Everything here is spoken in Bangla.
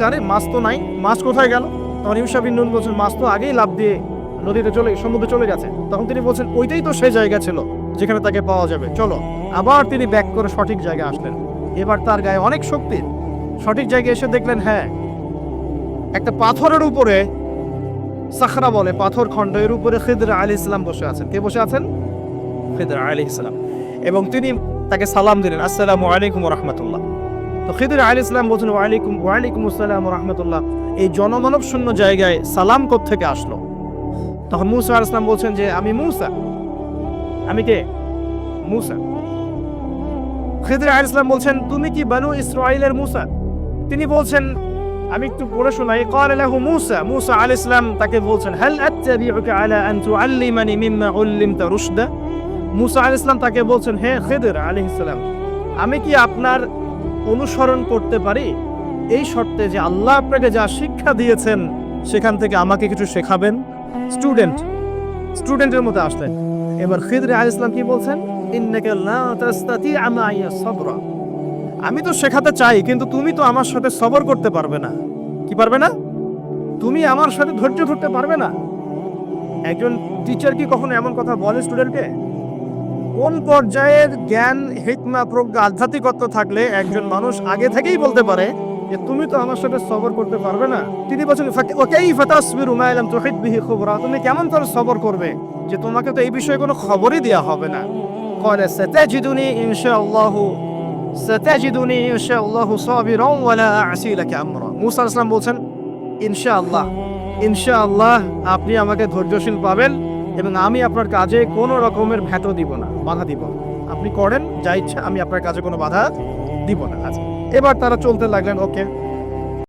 জানে মাছ তো নাই, মাছ কোথায় গেল? তখন ইউসা বিন বলছেন, মাছ তো আগেই লাভ দিয়ে নদীতে চলে, সমুদ্রে চলে গেছে। তখন তিনি বলছেন, ওইটাই তো সেই জায়গা ছিল যেখানে তাকে পাওয়া যাবে। চলো। আবার তিনি ব্যাক করে সঠিক জায়গায় আসলেন। এবার তার গায়ে অনেক শক্তি। সঠিক জায়গায় এসে দেখলেন হ্যাঁ একটা পাথরের উপরে সাখরা বলে, পাথর খণ্ড। এর উপরে খিদর আলী ইসলাম বসে আছেন। কে বসে আছেন? খিদর আলী ইসলাম এবং তিনি তাকে সালাম দিলেন, আসসালামু আলাইকুম রহমতুল্লাহ। তো খিদির আলী ইসলাম বলছেন ওয়ালাইকুম ওয়ালাইকুম আসসালাম রহমতুল্লাহ এই জনমানব শূন্য জায়গায় সালাম থেকে আসলো তখন মুসা আল ইসলাম বলছেন যে আমি মুসা আমি কে মুসা খিদির আলী ইসলাম বলছেন তুমি কি বানু ইসরাইলের মুসা তিনি বলছেন আমি একটু পড়ে শোনাই قال له موسى موسى عليه السلام তাকে বলছেন هل اتبعك على ان تعلمني مما علمت رشدا মুসা আলাইহিস সালাম তাকে বলছেন হে খিদির আলাইহিস সালাম আমি কি আপনার অনুসরণ করতে পারি? এই শর্তে যে আল্লাহ আপনাকে যা শিক্ষা দিয়েছেন, সেখান থেকে আমাকে কিছু শেখাবেন? স্টুডেন্ট স্টুডেন্টের মতো আসলেন। এবার খিদর আল ইসলাম কি বলছেন? আমি তো শেখাতে চাই, কিন্তু তুমি তো আমার সাথে সবর করতে পারবে না। কি পারবে না? তুমি আমার সাথে ধৈর্য ধরতে পারবে না। একজন টিচার কি কখনো এমন কথা বলে স্টুডেন্টকে কোন পর্যায়ের জ্ঞান, হিকমা, প্রজ্ঞা, আধ্যাত্মিকত্ব থাকলে একজন মানুষ আগে থেকেই বলতে পারে যে, তুমি তো আমার সাথে সবর করতে পারবে না। তিনি বছর ওকেই ফাতাসবির উমাইলাম তোহিদ বিহি খবরা? তুমি কেমন করে সবর করবে যে, তোমাকে তো এই বিষয়ে কোনো খবরই দেওয়া হবে না। কলে, সাতাজিদুনি ইনশাআল্লাহু সাতাজিদুনি ইনশাআল্লাহু সাবিরান ওয়ালা আসি লাকা আমরা। মুসা আলাইহিস বলছেন, ইনশাআল্লাহ ইনশাআল্লাহ, আপনি আমাকে ধৈর্যশীল পাবেন। এবং আমি আপনার কাজে কোনো রকমের ভ্যাটো দিব না, বাধা দিব না। আপনি করেন, যা ইচ্ছা, আমি আপনার কাজে কোনো বাধা দিব না। আচ্ছা। এবার তারা চলতে লাগলেন, ওকে।